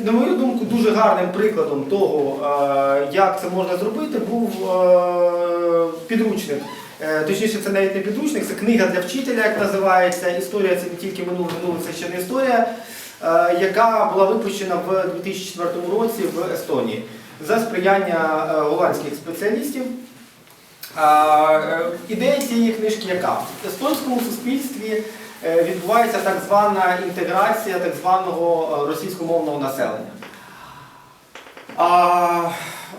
На мою думку, дуже гарним прикладом того, е, як це можна зробити, був е, підручник. Е, Точніше, це навіть не підручник, це книга для вчителя, як називається. Історія це не тільки минуле, минуле це ще не історія, яка була випущена в 2004 році в Естонії за сприяння голландських спеціалістів. Е, Ідея цієї книжки яка? В естонському суспільстві е, відбувається так звана інтеграція так званого е, російськомовного населення.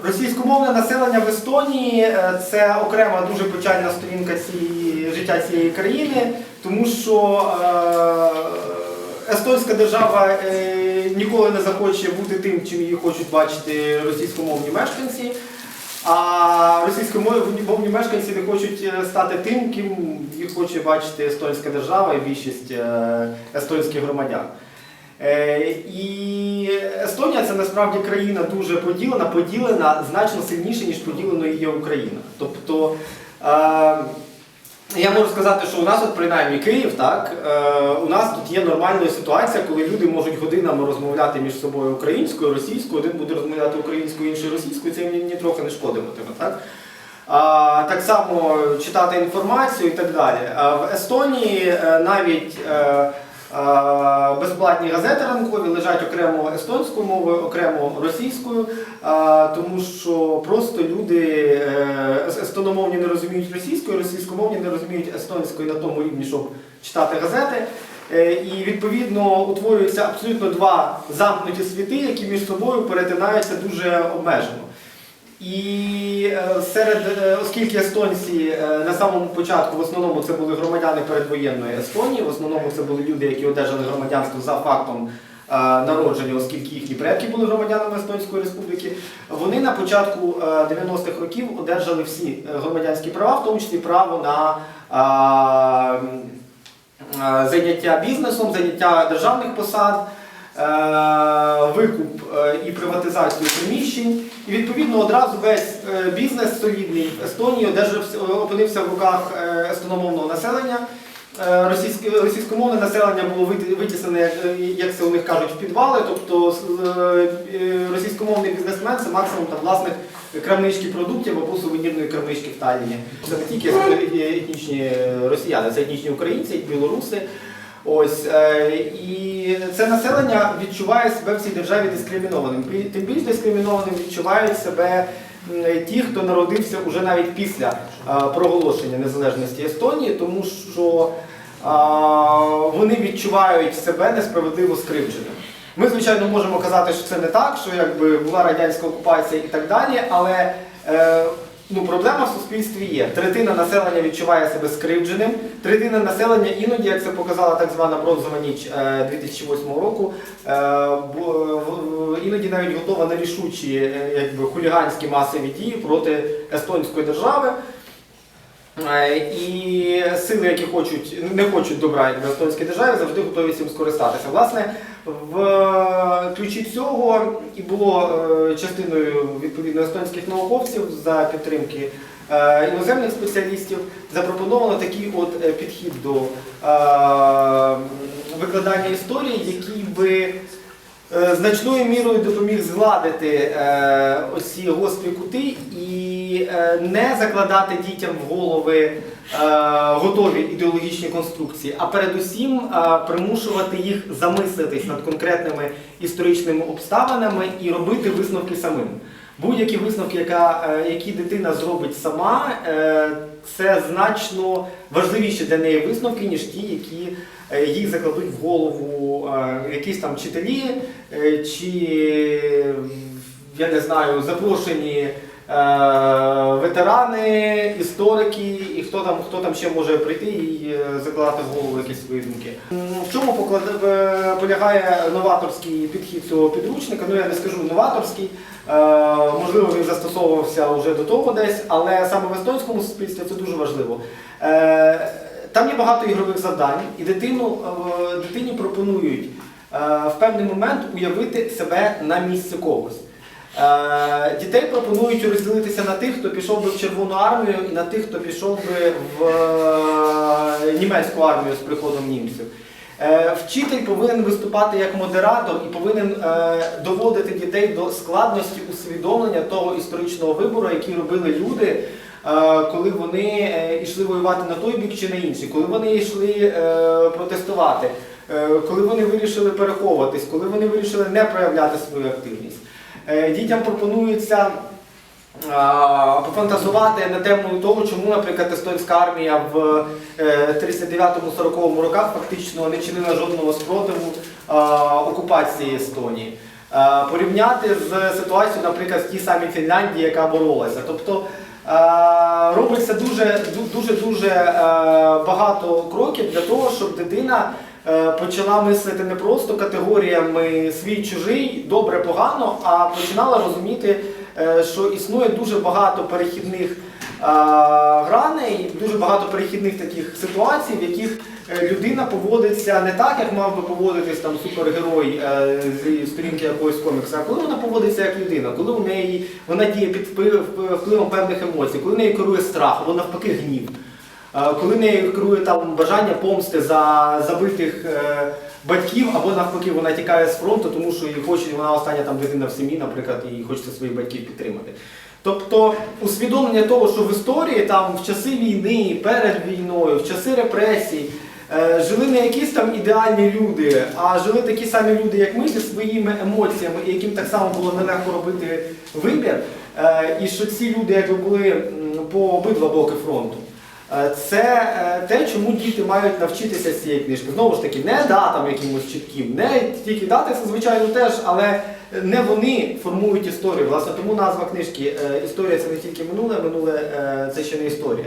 Російськомовне населення в Естонії це окрема дуже печальна сторінка цієї, життя цієї країни, тому що естонська держава ніколи не захоче бути тим, чим її хочуть бачити російськомовні мешканці. А російськомовні мешканці не хочуть е, стати тим, ким їх хоче бачити естонська держава і більшість е, естонських громадян. Е, І Естонія це насправді країна дуже поділена, поділена значно сильніше, ніж поділеною є Україна. Тобто я можу сказати, що у нас, от принаймні Київ, так, е, у нас тут є нормальна ситуація, коли люди можуть годинами розмовляти між собою українською, російською, один буде розмовляти українською, інший російською, це мені ні трохи не шкодитиме. Так? А, так само читати інформацію і так далі. А в Естонії е, навіть е, безплатні газети ранкові лежать окремо естонською мовою, окремо російською, тому що просто люди е, естономовні не розуміють російською, російськомовні не розуміють естонською на тому рівні, щоб читати газети. Е, І відповідно утворюються абсолютно два замкнуті світи, які між собою перетинаються дуже обмежено. І е, серед, е, оскільки естонці е, на самому початку в основному це були громадяни передвоєнної Естонії, в основному це були люди, які одержали громадянство за фактом народження, оскільки їхні предки були громадянами Естонської республіки, вони на початку е, 90-х років одержали всі громадянські права, в тому числі право на м, заняття бізнесом, заняття державних посад. Е, Викуп е, і приватизацію приміщень, і відповідно одразу весь е, бізнес солідний Естонії одержався, опинився в руках естономовного населення. Російськомовне населення було витіснене, як, це у них кажуть, в підвали. Тобто російськомовний бізнесмен це максимум там, власник крамнички продуктів або сувенірної крамнички в Талліні. Це не тільки етнічні росіяни, це етнічні українці, білоруси. Ось е, і це населення відчуває себе в цій державі дискримінованим. Тим більш дискримінованим відчувають себе ті, хто народився уже навіть після е, проголошення незалежності Естонії, тому що вони відчувають себе несправедливо скривдженими. Ми, звичайно, можемо казати, що це не так, що якби була радянська окупація і так далі, але е, ну, проблема в суспільстві є. Третина населення відчуває себе скривдженим, третина населення іноді, як це показала так звана бронзова ніч е, 2008 року, е, в- іноді навіть готова на рішучі е, якби, хуліганські масові дії проти естонської держави. Е, І сили, які хочуть, не хочуть добра в естонській державі, завжди готові цим скористатися. Власне, в ключі цього і було е, частиною відповідно естонських науковців за підтримки е, іноземних спеціалістів запропоновано такий от е, підхід до викладання історії, який би значною мірою допоміг згладити е, оці гострі кути і е, не закладати дітям в голови е, готові ідеологічні конструкції, а передусім е, примушувати їх замислитись над конкретними історичними обставинами і робити висновки самим. Будь-які висновки, е, які дитина зробить сама, е, це значно важливіші для неї висновки, ніж ті, які їх їй закладуть в голову е, якісь там вчителі е, чи я не знаю, запрошені е, ветерани, історики і хто там, хто там ще може прийти і е, закладати в голову якісь свої думки. В чому е, полягає новаторський підхід цього підручника? Ну я не скажу новаторський, е, можливо, він застосовувався вже до того десь, але саме в естонському суспільстві це дуже важливо. Е, Там є багато ігрових завдань, і дитину, е, дитині пропонують е, в певний момент уявити себе на місці когось. Е, Дітей пропонують розділитися на тих, хто пішов би в Червону армію, і на тих, хто пішов би в е, німецьку армію з приходом німців. Е, Вчитель повинен виступати як модератор і повинен доводити дітей до складності усвідомлення того історичного вибору, який робили люди, коли вони йшли воювати на той бік чи на інший, коли вони йшли протестувати, коли вони вирішили переховуватись, коли вони вирішили не проявляти свою активність. Е, Дітям пропонується пофантазувати на тему того, чому, наприклад, естонська армія в е, 39-40 роках фактично не чинила жодного спротиву окупації Естонії. Порівняти з ситуацією, наприклад, в тій самій Фінляндії, яка боролася. Тобто робиться дуже дуже, дуже е, багато кроків для того, щоб дитина е, почала мислити не просто категоріями свій чужий, добре, погано, а починала розуміти, е, що існує дуже багато перехідних е, граней, дуже багато перехідних таких ситуацій, в яких е, людина поводиться не так, як мав би поводитись там супергерой е, зі сторінки якогось комікса, а коли вона поводиться як людина, коли у неї вона діє під вплив- впливом певних емоцій, коли нею керує страх? Або навпаки гнів. Е, Коли нею керує там бажання помсти за забитих е, батьків, або навпаки вона тікає з фронту, тому що їй хоче, вона остання там дитина в сім'ї, наприклад, і хочеться своїх батьків підтримати. Тобто усвідомлення того, що в історії там в часи війни, перед війною, в часи репресій е, жили не якісь там ідеальні люди, а жили такі самі люди, як ми, зі своїми емоціями, і яким так само було нелегко робити вибір. І що ці люди якби були по обидва боки фронту. Е, Це е, те, чому діти мають навчитися з цієї книжки. Знову ж таки, не датам якимось чітким, не тільки дати це, звичайно, теж, але не вони формують історію. Власне, тому назва книжки е, Історія це не тільки минуле, минуле це ще не історія.